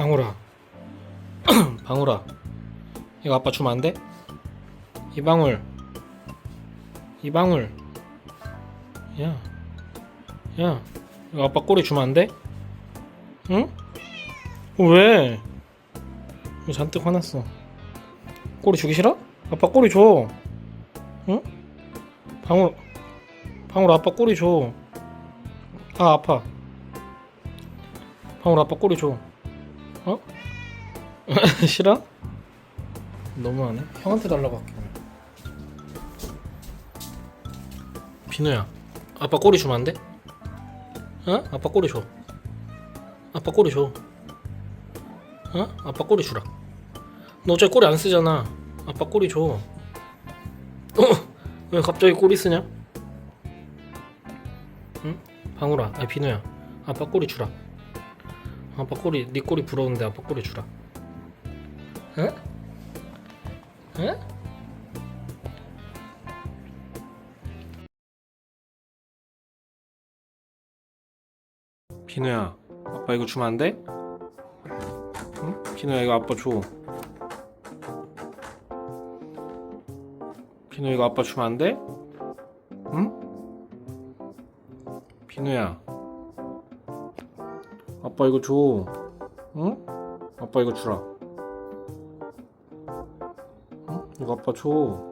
방울아 방울아 이거 아빠 주면 안 돼? 이 방울 이 방울 야 야, 이거 아빠 꼬리 주면 안 돼? 응? 어, 왜? 왜 잔뜩 화났어? 꼬리 주기 싫어? 아빠 꼬리 줘. 응? 방울, 방울 아빠 꼬리 줘. 아 아파. 방울 아빠 꼬리 줘. 어? 싫어? 너무하네. 형한테 달라고 할게. 비누야, 아빠 꼬리 주면 안 돼? 어? 아빠 꼬리 줘. 아빠 꼬리 줘. 어? 아빠 꼬리 주라. 너 어차피 꼬리 안 쓰잖아. 아빠 꼬리 줘. 어? 왜 갑자기 꼬리 쓰냐? 응? 방울아, 아니 비누야. 아빠 꼬리 주라. 아빠 꼬리, 네 꼬리 부러운데 아빠 꼬리 주라. 응? 응? 비누야, 아빠 이거 주면 안 돼? 응? 비누야 이거 아빠 줘. 비누 이거 아빠 주면 안 돼? 응? 비누야, 아빠 이거 줘. 응? 아빠 이거 주라. 응? 이거 아빠 줘.